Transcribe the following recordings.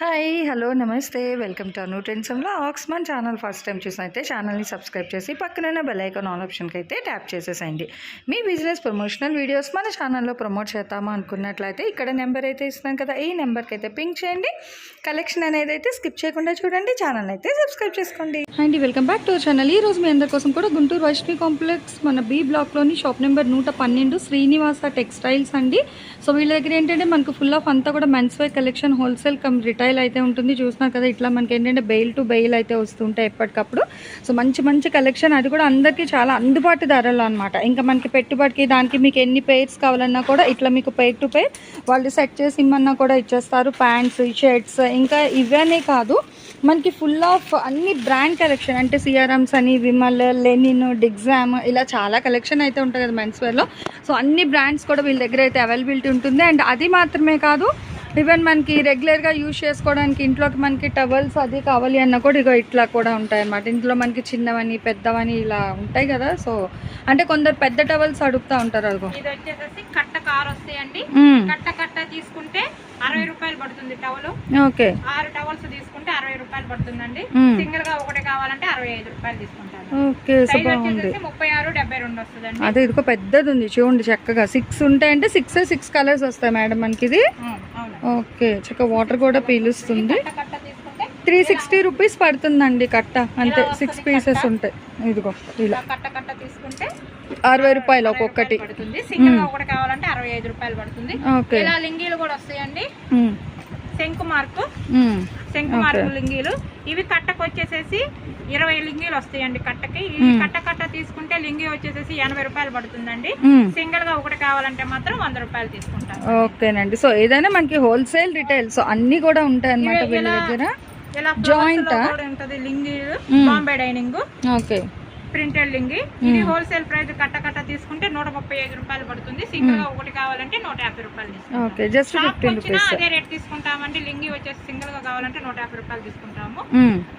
Hi hello నమస్తే. Welcome to Anu ట్రెండ్సంలో ఆక్స్మాన్ ఛానల్ ఫస్ట్ టైం చూసినైతే ఛానల్ని సబ్స్క్రైబ్ చేసి పక్కన బెల్ ఆల్ ఆప్షన్కి అయితే ట్యాప్ చేసేసేయండి. మీ బిజినెస్ ప్రమోషనల్ వీడియోస్ మన ఛానల్లో ప్రమోట్ చేద్దామా అనుకున్నట్లయితే ఇక్కడ నెంబర్ అయితే ఇస్తున్నాం కదా ఈ నెంబర్కి అయితే పింక్ చేయండి. కలెక్షన్ అనేది అయితే స్కిప్ చేయకుండా చూడండి ఛానల్ అయితే సబ్స్క్రైబ్ చేసుకోండి. And welcome back to channel. ఈ రోజు మీ అందరి కోసం కూడా గుంటూరు వైష్ణవి కాంప్లెక్స్ మన బి బ్లాక్లోని షాప్ నెంబర్ నూట పన్నెండు శ్రీనివాస టెక్స్టైల్స్ అండి. సో వీళ్ళ దగ్గర ఏంటంటే మనకు ఫుల్ ఆఫ్ అంతా కూడా men's wear collection wholesale cum retail అయితే ఉంటుంది. చూస్తున్నారు కదా ఇట్లా మనకి ఏంటంటే బెయిల్ టు బెయిల్ అయితే వస్తుంటాయి ఎప్పటికప్పుడు. సో మంచి మంచి కలెక్షన్ అది కూడా అందరికీ చాలా అందుబాటు ధరలో అనమాట ఇంకా మనకి పెట్టుబడికి దానికి మీకు ఎన్ని పేర్స్ కావాలన్నా కూడా ఇట్లా మీకు పేర్ టు పేర్ వాళ్ళు సెట్ చేసి ఇమ్మన్నా కూడా ఇచ్చేస్తారు. ప్యాంట్స్ షర్ట్స్ ఇంకా ఇవన్నీ కాదు. మనకి ఫుల్ ఆఫ్ అన్ని బ్రాండ్ కలెక్షన్ అంటే సిఆర్ఎమ్స్ అని విమల్ లెనిన్ డిగ్జామ్ ఇలా చాలా కలెక్షన్ అయితే ఉంటుంది కదా మెన్స్ వేర్లో సో అన్ని బ్రాండ్స్ కూడా వీళ్ళ దగ్గర అయితే అవైలబిలిటీ ఉంటుంది. అండ్ అది మాత్రమే కాదు ఈవెన్ మనకి రెగ్యులర్గా యూజ్ చేసుకోవడానికి ఇంట్లోకి మనకి టవల్స్ అది కావాలి అన్న కూడా ఇగో ఇట్లా కూడా ఉంటాయి అన్నమాట ఇంట్లో మనకి చిన్నవని పెద్దవని ఇలా ఉంటాయి కదా సో అంటే కొందరు పెద్ద టవల్స్ అడుగుతూ ఉంటారు అదిగో. ఇది వచ్చేసేసి కట్ట కార్ వస్తాయండి. కట్ట కట్ట తీసుకుంటే అరవై రూపాయలు పడుతుంది టవల్ ఓకే. ఆరు టవల్స్ తీసుకుంటే అరవై రూపాయలు పడుతుందండి. సింగిల్గా ఒకటి కావాలంటే అరవై ఐదు రూపాయలు తీసుకుంటాను ఓకే సో సైజ్ బాగుంది. వచ్చేసేసి ముప్పై ఆరు డెబ్బై రెండు వస్తుందండి. అదే ఇదిగో పెద్దది ఉంది చూడండి చక్కగా. సిక్స్ ఉంటాయంటే సిక్స్ సిక్స్ కలర్స్ వస్తాయి మేడం మనకి ఇది. ఓకే చక్కగా వాటర్ కూడా పీలుస్తుంది. త్రీ సిక్స్టీ రూపీస్ పడుతుందండి కట్ట. అంతే సిక్స్ పీసెస్ ఉంటాయి. ఇదిగో ఇలా. ఇలా కట్ట కట్ట తీసుకుంటే అరవై రూపాయలు ఒక్కొక్కటి. పడుతుంది. సింగిల్గా ఒకటి కావాలంటే అరవై ఐదు రూపాయలు పడుతుంది. ఓకే. ఇలా లింగీలు కూడా వస్తాయండి. శంకు మార్కు. శంకు మార్కు లింగీలు. ఇవి కట్టకు వచ్చేసేసి ఇరవై లింగీలు వస్తాయండి కట్టకి. ఈ మ్మ్. కట్ట కట్ట తీసుకుంటే లింగి వచ్చేసేసి ఎనభై రూపాయలు పడుతుందండి. సింగిల్గా ఒకటి కావాలంటే మాత్రం వంద రూపాయలు తీసుకుంటాను ఓకేనండి. సో ఏదైనా మనకి హోల్సేల్ రిటైల్ సో అన్ని కూడా ఉంటాయి అన్నమాట ఇవి వీళ్ళ దగ్గర? కూడా ఉంటది లింగీలు. బాంబే డైనింగ్. ఓకే. ప్రింటెడ్ లింగి ఇది హోల్సేల్ ప్రైస్ కట్ట కట్ట తీసుకుంటే నూట ముప్పై ఐదు రూపాయలు పడుతుంది. సింగిల్గా ఒకటి కావాలంటే నూట యాభై రూపాయలు అదే రేట్ తీసుకుంటామండి. లింగి వచ్చేసి సింగిల్గా కావాలంటే నూట యాభై రూపాయలు తీసుకుంటాము.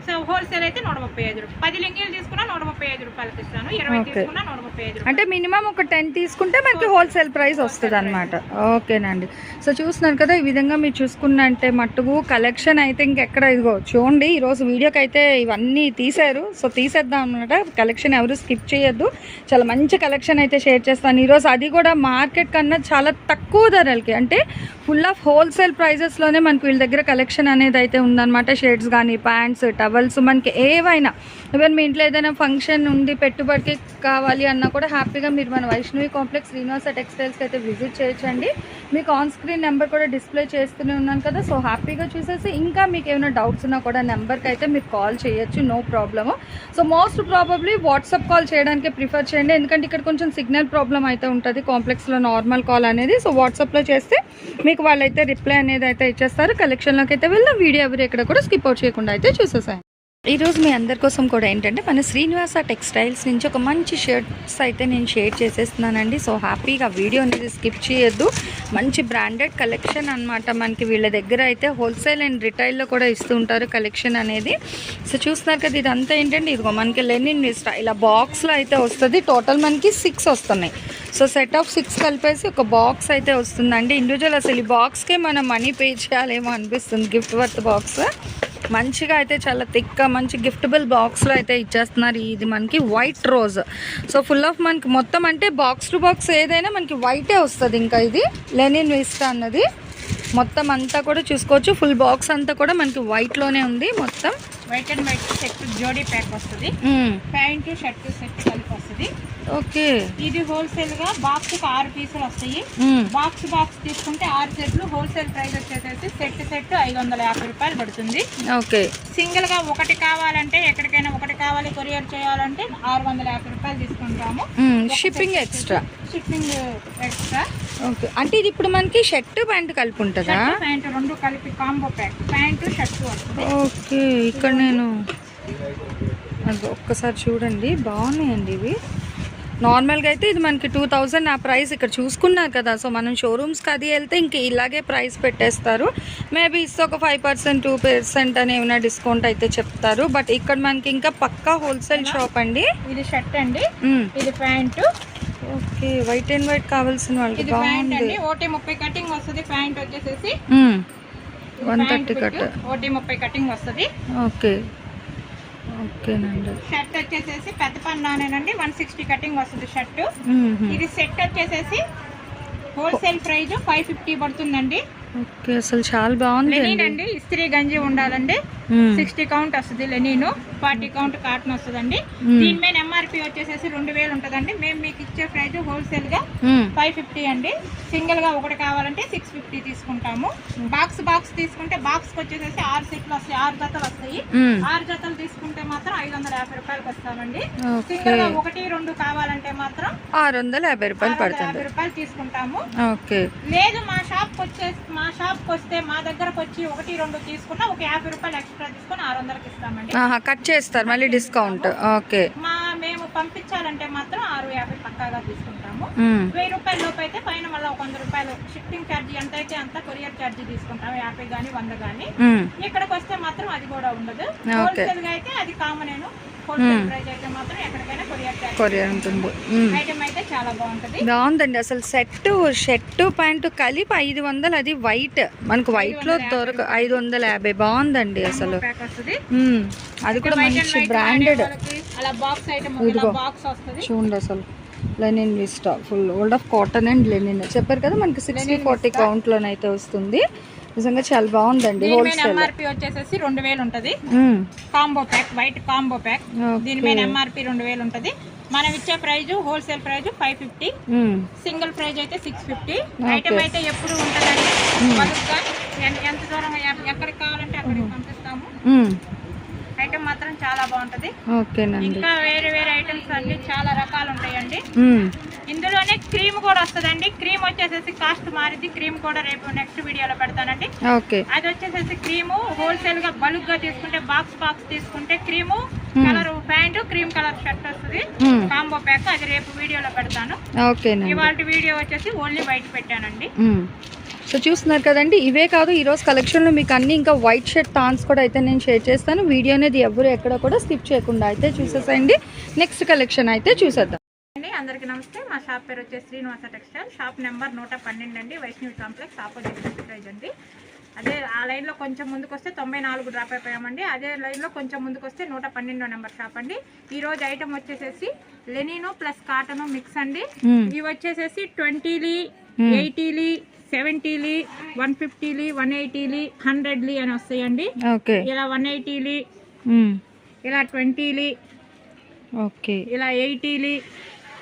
సో హోల్సేల్ అయితే నూట ముప్పై ఐదు రూపాయలు. పది లింగీలు తీసుకున్నా నూట ముప్పై ఐదు రూపాయలకి ఇస్తాను. ఇరవై. తీసుకున్నా నూట ముప్పై ఐదు అంటే మినిమం ఒక టెన్ తీసుకుంటే మనకి హోల్సేల్ ప్రైస్ వస్తుంది. అనమాట ఓకేనండి. సో చూస్తున్నారు కదా ఈ విధంగా మీరు చూసుకున్నంటే మట్టుకు కలెక్షన్ అయితే ఇంకెక్కడ ఇదిగో చూడండి. ఈరోజు వీడియోకి అయితే ఇవన్నీ తీశారు. సో తీసేద్దాం అనమాట కలెక్షన్ ఎవరు స్కిప్ చేయొద్దు. చాలా మంచి కలెక్షన్ అయితే షేర్ చేస్తాను. ఈరోజు అది కూడా మార్కెట్ కన్నా చాలా తక్కువ ధరలకి. అంటే ఫుల్ ఆఫ్ హోల్సేల్ ప్రైజెస్లోనే మనకు వీళ్ళ దగ్గర కలెక్షన్ అనేది అయితే ఉందన్నమాట. షర్ట్స్ కానీ ప్యాంట్స్ టవల్స్ మనకి ఏవైనా. ఈవెన్ మీ ఇంట్లో ఏదైనా ఫంక్షన్ ఉండి పెట్టుబడికి కావాలి అన్నా కూడా హ్యాపీగా మీరు మన వైష్ణవి కాంప్లెక్స్ శ్రీనివాస టెక్స్టైల్స్కి అయితే విజిట్ చేయొచ్చండి. మీకు ఆన్ స్క్రీన్ నెంబర్ కూడా డిస్ప్లే చేస్తూనే ఉన్నాను కదా సో హ్యాపీగా చూసేసి ఇంకా మీకు ఏమైనా డౌట్స్ ఉన్నా కూడా నెంబర్కి అయితే మీరు కాల్ చేయొచ్చు no problem so most probably WhatsApp call చేయడానికి ప్రిఫర్ చేయండి. ఎందుకంటే ఇక్కడ కొంచెం సిగ్నల్ ప్రాబ్లం అయితే ఉంటుంది. కాంప్లెక్స్లో నార్మల్ కాల్ అనేది. సో వాట్సాప్లో చేస్తే మీకు వాళ్ళైతే రిప్లై అనేది అయితే ఇచ్చేస్తారు. కలెక్షన్లోకి అయితే వెళ్ళిన వీడియో ఎవరు ఎక్కడ కూడా స్కిప్ అవుట్ చేయకుండా అయితే చూసేసాను ఈరోజు మీ అందరి కోసం కూడా ఏంటంటే మన శ్రీనివాస టెక్స్టైల్స్ నుంచి ఒక మంచి షర్ట్స్ అయితే నేను షేర్ చేసేస్తున్నానండి. సో హ్యాపీగా వీడియో అనేది స్కిప్ చేయొద్దు. మంచి బ్రాండెడ్ కలెక్షన్ అన్నమాట మనకి వీళ్ళ దగ్గర అయితే హోల్సేల్ అండ్ రిటైల్లో కూడా ఇస్తూ ఉంటారు కలెక్షన్ అనేది. సో చూస్తున్నారు కదా ఇదంతా ఏంటంటే ఇదిగో మనకి లెనిన్ స్టైల్ ఇలా బాక్స్లో అయితే వస్తుంది. టోటల్ మనకి సిక్స్ వస్తున్నాయి. సో సెట్ ఆఫ్ సిక్స్ కలిపేసి ఒక బాక్స్ అయితే వస్తుందండి. ఇండివిజువల్ అసలు ఈ బాక్స్కే మనం మనీ పే చేయాలేమో అనిపిస్తుంది గిఫ్ట్ వర్త్ బాక్స్ మంచిగా అయితే చాలా థిక్ మంచి గిఫ్టబుల్ బాక్స్లో అయితే ఇచ్చేస్తున్నారు ఇది మనకి white rose so full of మనకి మొత్తం అంటే బాక్స్ టు బాక్స్ ఏదైనా మనకి వైటే వస్తుంది ఇంకా ఇది. లెనిన్ విస్టా అన్నది. మొత్తం అంతా కూడా చూసుకోవచ్చు. ఫుల్ బాక్స్ అంతా కూడా మనకి వైట్లోనే ఉంది మొత్తం. వైట్ అండ్ వైట్ సెట్ జోడీ ప్యాక్ వస్తుంది. ప్యాంట్ షర్ట్ సెట్ కలిపి వస్తుంది. ఓకే. ఇది హోల్సేల్గా బాక్స్కి ఆరు పీసులు వస్తాయి. బాక్స్ బాక్స్ తీసుకుంటే ఆరు సెట్లు హోల్సేల్ ప్రైస్ వచ్చేసేసి సెట్ సెట్ ఐదు వందల యాభై రూపాయలు పడుతుంది. ఓకే. సింగిల్గా ఒకటి కావాలంటే ఎక్కడికైనా ఒకటి కావాలి కొరియర్ చేయాలంటే ఆరు వందల యాభై రూపాయలు తీసుకుంటాము. Shipping extra shipping extra okay. అంటే ఇది ఇప్పుడు మనకి షర్ట్ ప్యాంట్ కలిపి ఉంటుందా ప్యాంట్ రెండు కలిపి combo pack pant shirt okay ఇక్కడ నేను అది ఒక్కసారి చూడండి. బాగున్నాయండి ఇవి. నార్మల్గా అయితే ఇది మనకి టూ థౌజండ్ ఆ ప్రైస్ ఇక్కడ చూసుకున్నారు కదా. సో మనం షోరూమ్స్కి అది వెళ్తే ఇంక ఇలాగే ప్రైస్ పెట్టేస్తారు. మేబీ ఇస్తే ఒక ఫైవ్ పర్సెంట్ టూ పర్సెంట్ అని ఏమైనా డిస్కౌంట్ అయితే చెప్తారు. బట్ ఇక్కడ మనకి ఇంకా పక్కా హోల్సేల్ షాప్ అండి. ఇది షర్ట్ అండి. ఇది pant. Okay white and white కావాల్సిన వాళ్ళకి ఇది ప్యాంట్ బాగుంది. అండి ఒకటి ముప్పై కటింగ్ వస్తుంది ప్యాంట్ వచ్చేసేసి. మ్మ్. వన్ థర్టీ కట్ ఒకటి ముప్పై కటింగ్ వస్తుంది. ఓకే. ఓకేనండి. షర్ట్ వచ్చేసేసి పెద్ద పన్నానేనండి వన్ సిక్స్టీ కటింగ్ వస్తుంది షర్ట్. ఇది సెట్ వచ్చేసేసి హోల్సేల్ ప్రైస్ ఫైవ్ ఫిఫ్టీ పడుతుందండి. ఓకే అసలు చాలా బాగుంది అండి ఇస్త్రీ గంజి ఉండాలండి. సిక్స్టీ కౌంట్ వస్తుంది లెనిన్ ఫార్టీ కౌంట్ కాటన్ వస్తుందండి. మ్మ్. దీని మీద ఎంఆర్పి వచ్చేసేసి రెండు వేలు ఉంటుందండి. మేము మీకు ఇచ్చే ప్రైస్ హోల్సేల్గా మ్మ్. ఫైవ్ ఫిఫ్టీ అండి. సింగిల్గా ఒకటి కావాలంటే సిక్స్ ఫిఫ్టీ తీసుకుంటాము. బాక్స్ బాక్స్ తీసుకుంటే బాక్స్ వచ్చేసేసి ఆరు సెట్లు వస్తాయి ఆరు జతలు వస్తాయి. ఆరు జతలు తీసుకుంటే మాత్రం ఐదు వందల యాభై రూపాయలకి వస్తామండి. సింగిల్గా ఒకటి రెండు కావాలంటే మాత్రం ఆరు వందల యాభై రూపాయలు పడుతుంది. యాభై రూపాయలు తీసుకుంటాము. ఓకే లేదు మా షాప్ వచ్చే మా షాప్ వస్తే మా దగ్గరకు వచ్చి ఒకటి రెండు తీసుకున్నా ఒక యాభై రూపాయలు ఎక్స్ట్రా తీసుకొని ఆరు వందలకి ఇస్తామండి కట్ చేస్తారు మళ్ళీ డిస్కౌంట్. ఓకే. మా మేము పంపించాలంటే మాత్రం ఆరు యాభై పక్కాగా తీసుకుంటాము. వెయ్యి రూపాయల లోపు అయితే పైన మళ్ళీ ఒక వంద రూపాయలు షిప్పింగ్ ఛార్జీ ఎంత అయితే అంత కొరియర్ ఛార్జీ తీసుకుంటాం యాభై కానీ వంద కానీ. ఇక్కడికి వస్తే మాత్రం అది కూడా ఉండదు. ఓకే. హోల్సేల్గా అయితే అది కామన్ కొరియర్ ఉంటుంది. బాగుందండి. అసలు సెట్ షర్ట్ ప్యాంటు కలిపి ఐదు వందలు. అది వైట్. మనకు వైట్లో దొరక ఐదు వందల యాభై. బాగుందండి అసలు. అది కూడా మంచి బ్రాండెడ్ ఇదిగో. చూడండి అసలు. Linen vista. Full. Old of cotton and linen. చెప్పారు కదా మనకి సిక్స్టీ ఫార్టీ కౌంట్ లోనైతే వస్తుంది. నిజంగా చాలా బాగుందండి దీని మీద హోల్సేల్ ఎంఆర్పి వచ్చేసేసి రెండు వేలు ఉంటది. Combo pack white combo pack దీని మీద ఎంఆర్పి రెండు వేలు ఉంటది. మనం ఇచ్చే price wholesale price five fifty. Single price అయితే సిక్స్ ఫిఫ్టీ. ఐటమ్ అయితే ఎప్పుడు ఉంటుందండి? ఎంత దూరం ఎక్కడికి కావాలంటే అక్కడికి పంపిస్తాము. ఐటమ్ మాత్రం చాలా బాగుంటది. ఇంకా వేరే వేరే ఐటమ్స్ అన్ని చాలా రకాలు ఉంటాయండి. ఇందులోనే క్రీమ్ కూడా వస్తుందండి. క్రీమ్ వచ్చేసేసి కాస్ట్ మారింది క్రీమ్ కూడా రేపు నెక్స్ట్ వీడియోలో పెడతానండి. అది వచ్చేసేసి క్రీము హోల్సేల్గా బల్క్గా తీసుకుంటే బాక్స్ బాక్స్ తీసుకుంటే cream colour pant cream colour shirt వస్తుంది. కాంబో ప్యాక్ అది రేపు వీడియోలో పెడతాను. ఇవాళ వీడియో వచ్చేసి ఓన్లీ వైట్ పెట్టానండి. సో చూస్తున్నారు కదండి ఇవే కాదు ఈరోజు కలెక్షన్లో మీకు అన్ని ఇంకా వైట్ షర్ట్ టాన్స్ కూడా అయితే నేను షేర్ చేస్తాను. వీడియో అనేది ఎవరు ఎక్కడ కూడా స్కిప్ చేయకుండా అయితే చూసేసేయండి. నెక్స్ట్ కలెక్షన్ అయితే చూసేద్దాం. అండి అందరికీ నమస్తే. మా షాప్ పేరు వచ్చేసి శ్రీనివాస టెక్స్టైల్ షాప్ నెంబర్ నూట పన్నెండు అండి వైష్ణవి కాంప్లెక్స్ ఆపోజిట్ ఎంటర్ప్రైజ్ అండి. అదే ఆ లైన్లో కొంచెం ముందుకు వస్తే తొంభై నాలుగు డ్రాప్ అయిపోయామండి. అదే లైన్లో కొంచెం ముందుకు వస్తే నూట పన్నెండో నెంబర్ షాప్ అండి. ఈ రోజు ఐటమ్ వచ్చేసేసి లెనినో ప్లస్ కాటన్ మిక్స్ అండి. మ్మ్. ఇవి వచ్చేసేసి ట్వంటీలీ ఎయిటీలీ సెవెంటీలీ వన్ ఫిఫ్టీలీ వన్ ఎయిటీలీ హండ్రెడ్లీ అని వస్తాయండి. ఓకే. ఇలా వన్ ఎయిటీలీ. ఇలా ట్వంటీలీ ఓకే. ఇలా ఎయిటీలీ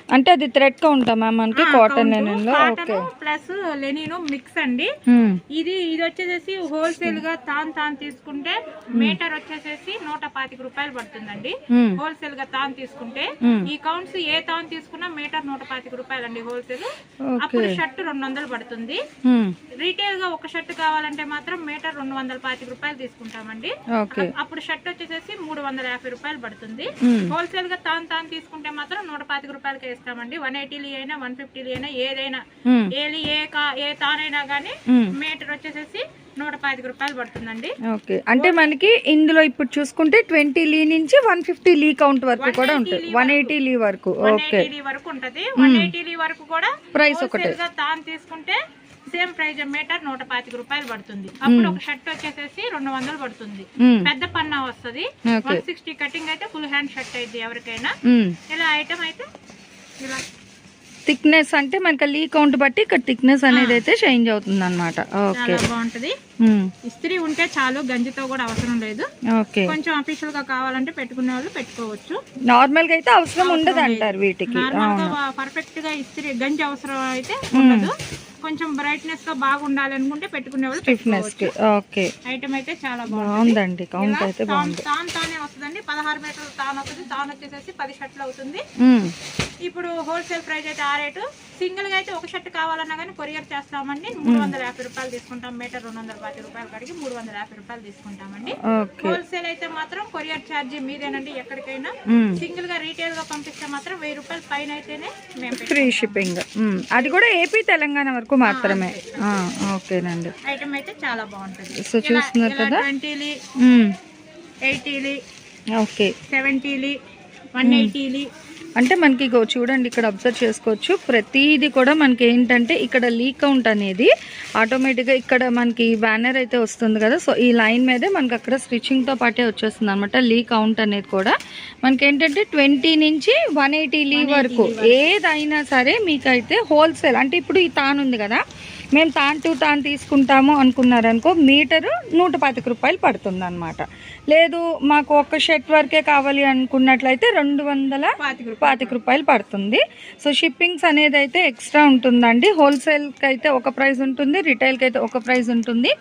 అంటే అది థ్రెడ్గా ఉంటా మ్యామ్ మనకి cotton cotton plus linen mix అండి. మ్మ్. ఇది ఇది వచ్చేసేసి హోల్సేల్గా తాన్ తాన్ తీసుకుంటే మీటర్ వచ్చేసేసి నూట పాతిక రూపాయలు పడుతుందండి. హోల్సేల్గా తాన్ తీసుకుంటే. ఈ కౌంట్స్ ఏ తాన్ తీసుకున్నా మీటర్ నూట పాతిక రూపాయలు అండి హోల్సేల్ అప్పుడు షర్ట్ రెండు వందలు పడుతుంది. రీటైల్గా ఒక షర్ట్ కావాలంటే మాత్రం మీటర్ రెండు వందల పాతిక రూపాయలు తీసుకుంటామండి. అప్పుడు షర్ట్ వచ్చేసేసి మూడు వందల యాభై రూపాయలు పడుతుంది. హోల్సేల్గా తాన్ తాన్ తీసుకుంటే మాత్రం నూట పాతిక రూపాయలకి ఇస్తామండి వన్ ఎయిటీలు అయినా వన్ ఫిఫ్టీలు అయినా ఏదైనా. ఏలి ఏ కా ఏ తానైనా కానీ. మీటర్ వచ్చేసేసి నూట పాతిక రూపాయలు పడుతుందండి. ఓకే. అంటే మనకి ఇందులో ఇప్పుడు చూసుకుంటే ట్వంటీ లీ నుంచి వన్ ఫిఫ్టీ లీ కౌంట్ వరకు కూడా ఉంటుంది. వన్ ఎయిటీ లీ వరకు. ఓకే. వరకు ఉంటది. వన్ ఎయిటీ వరకు కూడా ప్రైస్ ఒకటే. తాను తీసుకుంటే సేమ్ ప్రైస్ మీటర్ నూట పాతిక రూపాయలు పడుతుంది. అప్పుడు ఒక షర్ట్ వచ్చేసేసి రెండు వందలు పడుతుంది. పెద్ద పన్నా వస్తుంది. వన్ సిక్స్టీ కటింగ్ అయితే ఫుల్ హ్యాండ్ షర్ట్ అయితే ఎవరికైనా. ఇలా ఐటమ్ అయితే థిక్నెస్ అంటే మనకి లీ కౌంట్ బట్టి ఇక్కడ థిక్నెస్ అనేది అయితే చేంజ్ అవుతుంది అనమాట ఓకే బాగుంటది. ఇస్త్రీ ఉంటే చాలు గంజితో కూడా అవసరం లేదు. ఓకే కొంచెం అఫీషియల్గా కావాలంటే పెట్టుకునే వాళ్ళు పెట్టుకోవచ్చు. నార్మల్గా అయితే అవసరం ఉండదు అంటారు వీటికి. పర్ఫెక్ట్గా ఇస్త్రీ గంజి అవసరం అయితే ఉండదు. కొంచెం బ్రైట్నెస్గా బాగుండాలి అనుకుంటే పెట్టుకునే వాళ్ళు స్టిఫ్నెస్కి. ఓకే ఐటమ్ అయితే చాలా బాగుంది బాగుందండి. కౌంట్ అయితే తాన్ బాగుంది. తాన్ తానే వస్తుందండి. పదహారు మీటర్లు తాన్ అవుతుంది తాన్ వచ్చేసేసి పది షర్ట్లు అవుతుంది. మ్మ్. ఇప్పుడు హోల్సేల్ ప్రైస్ అయితే ఆ రేటు. సింగిల్గా అయితే ఒక షర్ట్ కావాలన్నా కానీ కొరియర్ చేస్తామండి. మూడు వందల యాభై రూపాయలు తీసుకుంటాం. మీటర్ రెండు వందల పాతి రూపాయలు కడిగి మూడు వందల యాభై రూపాయలు తీసుకుంటామండి. హోల్సేల్ అయితే మాత్రం కొరియర్ ఛార్జీ మీదేనండి ఎక్కడికైనా. సింగిల్గా రీటైల్గా పంపిస్తే మాత్రం వెయ్యి రూపాయలు పైన అయితేనే మేము ఫ్రీ షిప్పింగ్. అది కూడా ఏపీ తెలంగాణ వరకు మాత్రమే. ఓకేనండి. ఐటమ్ అయితే చాలా బాగుంటుంది. సో చూస్తున్నారు కదా? ట్వంటీలీ మ్మ్. ఎయిటీలీ ఓకే. సెవెంటీలీ వన్ ఎయిటీలు అంటే మనకి చూడండి ఇక్కడ అబ్జర్వ్ చేసుకోవచ్చు. ప్రతిదీ కూడా మనకి ఏంటంటే ఇక్కడ లీక్ కౌంట్ అనేది ఆటోమేటిక్గా ఇక్కడ మనకి బ్యానర్ అయితే వస్తుంది కదా. సో ఈ లైన్ మీదే మనకి అక్కడ స్టిచ్చింగ్తో పాటే వచ్చేస్తుంది అనమాట లీ కౌంట్ అనేది కూడా. మనకి ఏంటంటే ట్వంటీ నుంచి వన్ ఎయిటీ లీ వరకు ఏదైనా సరే మీకైతే హోల్సేల్ అంటే ఇప్పుడు ఈ తాను ఉంది కదా. మేము తాన్ టు తాన్ తీసుకుంటాము అనుకున్నారనుకో మీటరు నూట పాతిక రూపాయలు పడుతుంది అనమాట లేదు మాకు ఒక షర్ట్ వరకే కావాలి అనుకున్నట్లయితే రెండు వందల పాతిక రూపాయలు పాతిక రూపాయలు పడుతుంది. సో షిప్పింగ్స్ అనేది అయితే ఎక్స్ట్రా ఉంటుందండి. హోల్సేల్కి అయితే ఒక ప్రైస్ ఉంటుంది రిటైల్కి అయితే ఒక ప్రైస్ ఉంటుంది.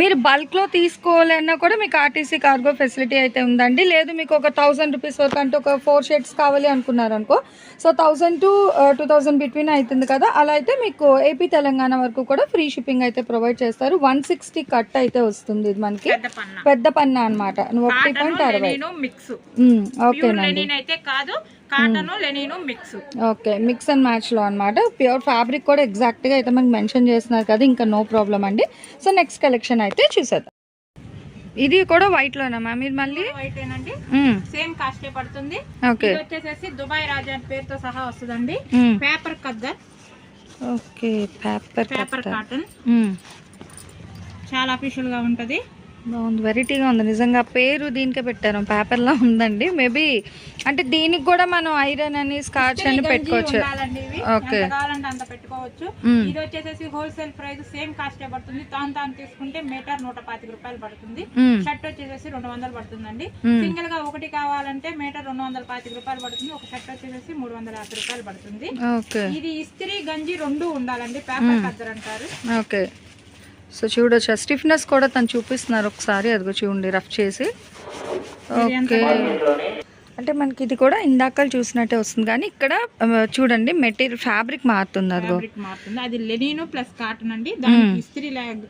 మీరు బల్క్లో తీసుకోవాలన్నా కూడా మీకు ఆర్టీసీ కార్గో ఫెసిలిటీ అయితే ఉందండి. లేదు మీకు ఒక థౌసండ్ రూపీస్ వరకు అంటే ఒక ఫోర్ షర్ట్స్ కావాలి అనుకున్నారనుకో so thousand to two thousand between అవుతుంది కదా. అలా అయితే మీకు ఏపీ తెలంగాణ వరకు కూడా ఫ్రీ షిప్పింగ్ అయితే ప్రొవైడ్ చేస్తారు. వన్ సిక్స్టీ కట్ అయితే వస్తుంది ఇది మనకి. పెద్ద పన్న. అనమాట ఒకటి పాయింట్ అరవై. ఓకేనండి. కాదు. Cotton linen mix. Okay mix and మ్యాచ్లో అనమాట ప్యూర్ ఫ్యాబ్రిక్ కూడా ఎగ్జాక్ట్గా అయితే మనకి మెన్షన్ చేస్తున్నారు కదా ఇంకా నో ప్రాబ్లం అండి. సో నెక్స్ట్ కలెక్షన్ అయితే చూసేద్దాం. ఇది కూడా వైట్లోనా మ్యామ్? ఇది మళ్ళీ? వైట్ ఏనండి. సేమ్ కాస్టే పడుతుంది. ఓకే. ఇది వచ్చేసేసి దుబాయ్ రాజా పేరుతో సహా వస్తుందండి. Paper khaddar okay paper paper cotton. చాలా అఫీషియల్గా ఉంటది. బాగుంది. వెరైటీగా ఉంది. నిజంగా పేరు దీనికే పెట్టారు పేపర్లా ఉందండి. మేబీ అంటే దీనికి కూడా మనం ఐరన్ అని స్కాచ్ అని పెట్టుకోవచ్చు. ఓకే. అంత పెట్టుకోవచ్చు. మ్మ్. ఇది వచ్చేసేసి హోల్సేల్ ప్రైస్ సేమ్ కాస్టే పడుతుంది. తాను తాను తీసుకుంటే మీటర్ నూట పాతిక రూపాయలు పడుతుంది. షర్ట్ వచ్చేసేసి రెండు వందలు పడుతుందండి. సింగిల్గా ఒకటి కావాలంటే మీటర్ రెండు వందల పాతిక రూపాయలు పడుతుంది. ఒక షర్ట్ వచ్చేసేసి మూడు వందల యాభై రూపాయలు పడుతుంది. ఇది ఇస్త్రీ గంజి రెండు ఉండాలండి. పేపర్ కద్దర్ అంటారు ఓకే సో చూడొచ్చు. స్టిఫ్నెస్ కూడా తను చూపిస్తున్నారు ఒకసారి. అదిగో చూడండి రఫ్ చేసి. ఓకే. అంటే మనకి ఇది కూడా ఇందాక చూసినట్టే వస్తుంది. కానీ ఇక్కడ చూడండి మెటీరియల్ ఫ్యాబ్రిక్ మారుతుంది. అదిగో. ఫ్యాబ్రిక్ మారుతుంది. అది లెనిన్ ప్లస్ కాటన్ అండి. దానికి ఇస్త్రీ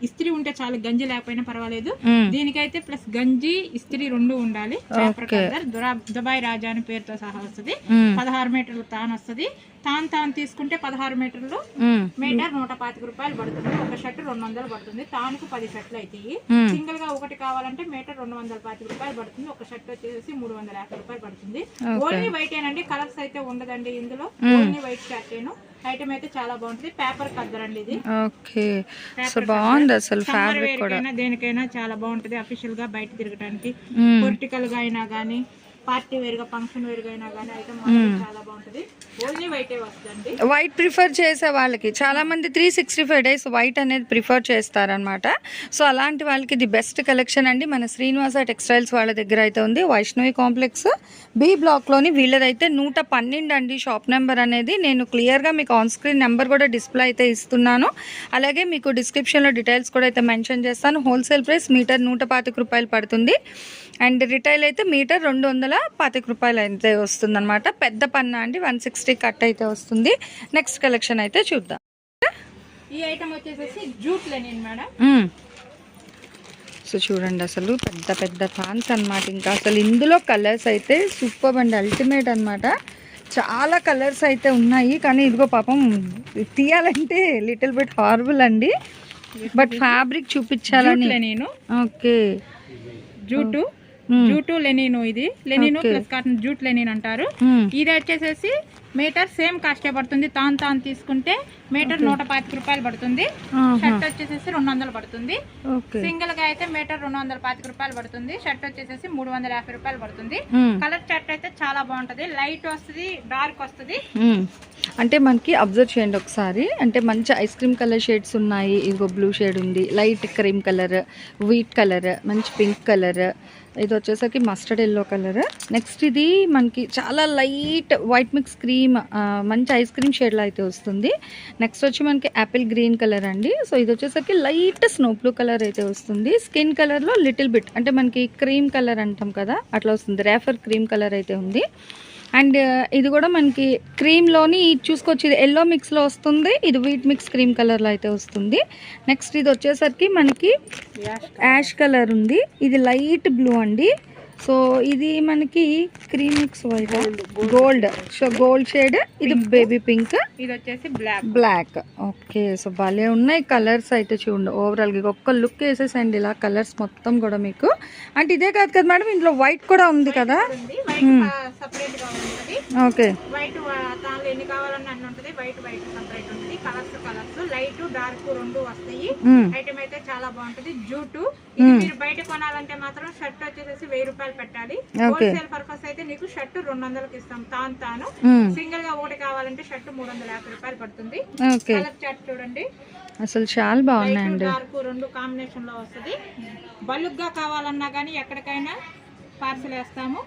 ఇస్త్రీ ఉంటే చాలు గంజి లేకపోయినా పర్వాలేదు. దీనికైతే ప్లస్ గంజి ఇస్త్రీ రెండు ఉండాలి. దుబాయ్ రాజా అని పేరుతో సహా వస్తుంది. పదహారు మీటర్లు తాను వస్తుంది తాను తాను తీసుకుంటే పదహారు మీటర్లు. మీటర్ నూట పాతిక రూపాయలు పడుతుంది. ఒక షర్ట్ రెండు వందలు పడుతుంది. తానుకు పది షర్ట్లు అవుతాయి మ్మ్. సింగిల్గా ఒకటి కావాలంటే మీటర్ రెండు వందల పాతిక రూపాయలు పడుతుంది. ఒక షర్ట్ వచ్చేసి మూడు వందల యాభై రూపాయలు పడుతుంది. ఓన్లీ వైట్ ఏనండి. కలర్స్ అయితే ఉండదండి ఇందులో. ఓన్లీ వైట్ షర్ట్ ఐటమ్ అయితే చాలా బాగుంటుంది. పేపర్ కద్దరండి ఇది. ఓకే. సో బాగుంది అసలు ఫ్యాబ్రిక్ కూడా. కైనా దేనికైనా చాలా బాగుంటుంది. అఫీషియల్గా బయట తిరగడానికి. పొలిటికల్గా అయినా గానీ పార్టీ వేర్గా ఫంక్షన్ వేర్గా అయినా ఐటమ్ మాత్రం చాలా బాగుంటుంది. ఓన్లీ వైటే వస్తుందండి. వైట్ ప్రిఫర్ చేసే వాళ్ళకి చాలా మంది three sixty five days white అనేది ప్రిఫర్ చేస్తారనమాట సో అలాంటి వాళ్ళకి ఇది బెస్ట్ కలెక్షన్ అండి. మన శ్రీనివాస టెక్స్టైల్స్ వాళ్ళ దగ్గర అయితే ఉంది. వైష్ణవి కాంప్లెక్స్ బి బ్లాక్లోని వీళ్ళదైతే నూట పన్నెండు అండి షాప్ నెంబర్ అనేది. నేను క్లియర్గా మీకు ఆన్ స్క్రీన్ నెంబర్ కూడా డిస్ప్లే అయితే ఇస్తున్నాను. అలాగే మీకు డిస్క్రిప్షన్లో డీటెయిల్స్ కూడా అయితే మెన్షన్ చేస్తాను. హోల్సేల్ ప్రైస్ మీటర్ నూట పాతిక రూపాయలు పడుతుంది. అండ్ రిటైల్ అయితే మీటర్ రెండు వందల పాతిక రూపాయలు అయితే వస్తుందన్నమాట. పెద్ద పన్న అండి వన్ సిక్స్టీ కట్ అయితే వస్తుంది. నెక్స్ట్ కలెక్షన్ అయితే చూద్దాం. ఈ ఐటమ్ వచ్చేసేసి జూట్ లెనిన్ మేడం. సో చూడండి అసలు పెద్ద పెద్ద ఫ్యాన్స్ అన్నమాట ఇంకా. అసలు ఇందులో కలర్స్ అయితే సూపర్ అండి అల్టిమేట్ అన్నమాట. చాలా కలర్స్ అయితే ఉన్నాయి కానీ ఇదిగో పాపం తీయాలంటే లిటిల్ బిట్ హార్బుల్ అండి. బట్ ఫ్యాబ్రిక్ చూపించాలని. Linen. Okay jute. Jute linen ఇది. Linen. Plus cotton jute linen అంటారు. మ్మ్. ఇది వచ్చేసేసి మీటర్ సేమ్ కాస్టే పడుతుంది? తాను తాను తీసుకుంటే మీటర్ నూట పాతిక రూపాయలు పడుతుంది. షర్ట్ వచ్చేసేసి రెండు వందలు పడుతుంది. సింగిల్గా అయితే మీటర్ రెండు వందల పాతిక రూపాయలు పడుతుంది. షర్ట్ వచ్చేసేసి మూడు వందల యాభై రూపాయలు పడుతుంది. కలర్ షర్ట్ అయితే చాలా బాగుంటది. లైట్ వస్తుంది డార్క్ వస్తుంది. అంటే మనకి అబ్జర్వ్ చేయండి ఒకసారి. అంటే మంచి ఐస్ క్రీమ్ కలర్ షేడ్స్ ఉన్నాయి. ఇదిగో బ్లూ షేడ్ ఉంది. Light cream colour wheat colour మంచి పింక్ కలర్ ఇది వచ్చేసరికి మస్టర్డ్ ఎల్లో కలర్ నెక్స్ట్ ఇది మనకి చాలా లైట్ వైట్ మిక్స్ క్రీమ్ మంచి ఐస్ క్రీమ్ షేడ్లో అయితే వస్తుంది. నెక్స్ట్ వచ్చి మనకి యాపిల్ గ్రీన్ కలర్ అండి. సో ఇది వచ్చేసరికి లైట్ స్నో బ్లూ కలర్ అయితే వస్తుంది. స్కిన్ కలర్లో లిటిల్ బిట్ అంటే మనకి క్రీమ్ కలర్ అంటాం కదా అట్లా వస్తుంది. రేఫర్ క్రీమ్ కలర్ అయితే ఉంది. అండ్ ఇది కూడా మనకి క్రీమ్లోని చూసుకోవచ్చు. ఇది ఎల్లో మిక్స్లో వస్తుంది. ఇది వీట్ మిక్స్ క్రీమ్ కలర్లో అయితే వస్తుంది. నెక్స్ట్ ఇది వచ్చేసరికి మనకి యాష్ కలర్ ఉంది. ఇది లైట్ బ్లూ అండి. సో ఇది మనకి cream mix white gold so gold shade ఇది బేబీ పింక్ ఇది వచ్చేసి బ్లాక్ బ్లాక్ ఓకే సో భలే ఉన్నాయి కలర్స్ అయితే చూడండి. ఓవరాల్గా ఒక్క లుక్ వేసేసండి ఇలా కలర్స్ మొత్తం కూడా మీకు. అంటే ఇదే కాదు కదా మేడం ఇందులో వైట్ కూడా ఉంది కదా? ఓకే వైట్ దానిలో ఎన్ని కావాలన్నా అన్ని ఉంటుంది. వైట్ వైట్ సపరేట్ ఉంటుంది. కలర్స్ లైట్ డార్క్ రెండు వస్తాయి. ఐటమ్ అయితే చాలా బాగుంటుంది. జూటు. ఇది మీరు బయట కొనాలంటే మాత్రం షర్ట్ వచ్చేసి వెయ్యి రూపాయలు పెట్టాలి. హోల్సేల్ పర్పస్ అయితే నీకు షర్ట్ రెండు వందలకి ఇస్తాం. తాను తాను. సింగిల్గా ఒకటి కావాలంటే షర్ట్ మూడు వందల యాభై రూపాయలు పడుతుంది. కలర్ చార్ట్ చూడండి. అసలు చాలా బాగున్నాయండి. డార్క్ రెండు కాంబినేషన్లో వస్తుంది. బల్క్గా కావాలన్నా కానీ ఎక్కడికైనా పార్సల్ వేస్తాము.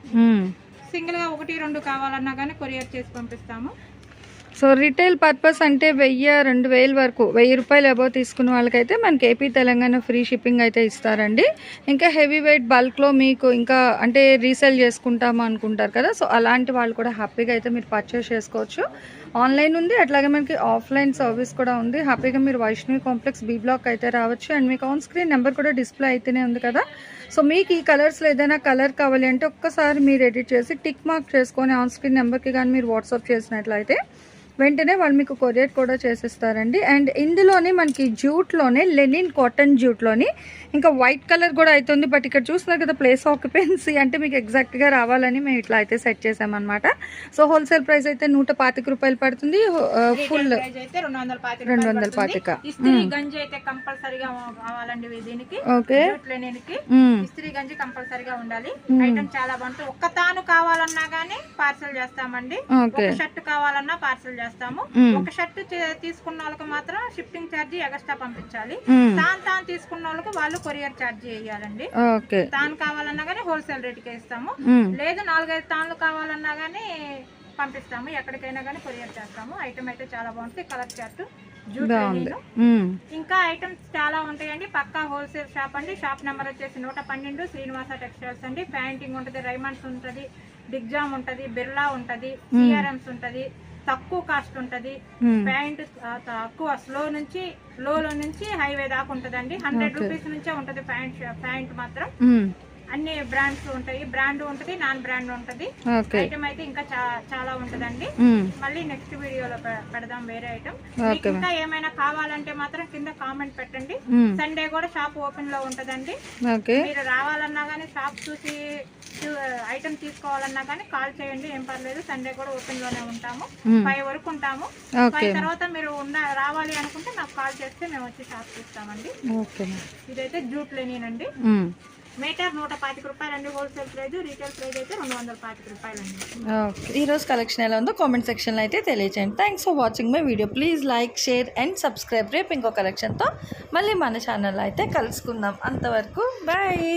సింగిల్గా ఒకటి రెండు కావాలన్నా కానీ కొరియర్ చేసి పంపిస్తాము. సో రిటైల్ పర్పస్ అంటే వెయ్యి రెండు వేల వరకు వెయ్యి రూపాయలు అబో తీసుకున్న వాళ్ళకైతే మనకి ఏపీ తెలంగాణ ఫ్రీ షిప్పింగ్ అయితే ఇస్తారండి. ఇంకా హెవీ వెయిట్ బల్క్లో మీకు ఇంకా అంటే రీసేల్ చేసుకుంటాము అనుకుంటారు కదా సో అలాంటి వాళ్ళు కూడా హ్యాపీగా అయితే మీరు పర్చేస్ చేసుకోవచ్చు. ఆన్లైన్ ఉంది అట్లాగే మనకి ఆఫ్లైన్ సర్వీస్ కూడా ఉంది. హ్యాపీగా మీరు వైష్ణవి కాంప్లెక్స్ బీ బ్లాక్ అయితే రావచ్చు. అండ్ మీకు ఆన్ స్క్రీన్ నెంబర్ కూడా డిస్ప్లే అయితేనే ఉంది కదా. సో మీకు ఈ కలర్స్లో ఏదైనా కలర్ కావాలి అంటే ఒక్కసారి మీరు ఎడిట్ చేసి టిక్ మార్క్ చేసుకొని ఆన్ స్క్రీన్ నెంబర్కి కానీ మీరు వాట్సాప్ చేసినట్లయితే వెంటనే వాళ్ళు మీకు కొరియర్ కూడా చేసిస్తారండి. అండ్ ఇందులోనే మనకి జూట్లోనే లెనిన్ కాటన్ జూట్లోని ఇంకా వైట్ కలర్ కూడా అవుతుంది బట్ ఇక్కడ చూస్తున్నారు కదా ప్లేస్ ఆక్యుపెన్సీ అంటే మీకు ఎగ్జాక్ట్గా రావాలని మేము ఇట్లా అయితే సెట్ చేసామన్నమాట. సో హోల్సేల్ ప్రైస్ అయితే నూట పాతిక రూపాయలు పడుతుంది. ఫుల్ రెండు వందల పాతిక. గంజి అయితే కంపల్సరీగా కావాలండి దీనికి. ఓకే. ఇస్త్రీ గంజి కంపల్సరీగా ఉండాలి. ఐటమ్ చాలా బాగుంటుంది. ఒక్క తాను కావాలన్నా గానీ పార్సల్ చేస్తామండి. ఒక షర్ట్ కావాలన్నా పార్సల్ చేస్తాము. ఒక షర్ట్ తీసుకున్న వాళ్ళకి మాత్రం షిప్పింగ్ ఛార్జ్ ఎక్స్ట్రా పంపించాలి. తాను తాను తీసుకున్న వాళ్ళకి వాళ్ళు కొరియర్ ఛార్జ్ చేయాలండి. ఓకే. తాను కావాలన్నా కానీ హోల్సేల్ రేట్కి ఇస్తాము. లేదు నాలుగైదు తాన్లు కావాలన్నా కానీ పంపిస్తాము. ఎక్కడికైనా కానీ కొరియర్ చేస్తాము. ఐటమ్ అయితే చాలా బాగుంటుంది. Colour chart. ఇంకా ఐటమ్స్ చాలా ఉంటాయండి. పక్కా హోల్సేల్ షాప్ అండి. షాప్ నెంబర్ వచ్చేసి నూట పన్నెండు శ్రీనివాస టెక్స్టైల్స్ అండి. ప్యాంటింగ్ ఉంటుంది రైమండ్స్ ఉంటుంది డిగ్జామ్ ఉంటుంది బిర్లా ఉంటుంది సిఆర్ఎంస్ ఉంటుంది. తక్కువ కాస్ట్ ఉంటుంది. ప్యాంట్ తక్కువ స్లో నుంచి లోలో నుంచి హైవే దాకా ఉంటుందండి. హండ్రెడ్. రూపీస్ నుంచే ఉంటుంది ప్యాంట్ ప్యాంట్ మాత్రం. అన్ని బ్రాండ్స్ ఉంటాయి. బ్రాండ్ ఉంటుంది నాన్ బ్రాండ్ ఉంటుంది. ఐటమ్ అయితే ఇంకా చాలా ఉంటుందండి. మళ్ళీ నెక్స్ట్ వీడియోలో పెడదాం వేరే ఐటమ్. ఇంకా ఏమైనా కావాలంటే మాత్రం కింద కామెంట్ పెట్టండి. సండే కూడా షాప్ ఓపెన్లో ఉంటదండి మీరు రావాలన్నా కానీ షాప్ చూసి ఐటమ్ తీసుకోవాలన్నా కానీ కాల్ చేయండి ఏం పర్లేదు. సండే కూడా ఓపెన్లోనే ఉంటాము. ఫైవ్ వరకు ఉంటాము. ఫైవ్ తర్వాత మీరు ఉన్న రావాలి అనుకుంటే నాకు కాల్ చేస్తే మేము వచ్చి షాప్ చూస్తామండి. ఇదైతే జూట్ లేనినండి. మ్మ్. మీటర్ నూట పాతిక రూపాయలండి హోల్సేల్ ప్రైస్ రీటైల్ ప్రైస్ అయితే రెండు వందల పాతిక రూపాయలండి. ఈరోజు కలెక్షన్ ఎలా ఉందో కామెంట్ సెక్షన్లో అయితే తెలియచేయండి. Thanks for watching my video please like share and subscribe రేపు ఇంకో కలెక్షన్తో మళ్ళీ మన ఛానల్ అయితే కలుసుకుందాం. అంతవరకు బాయ్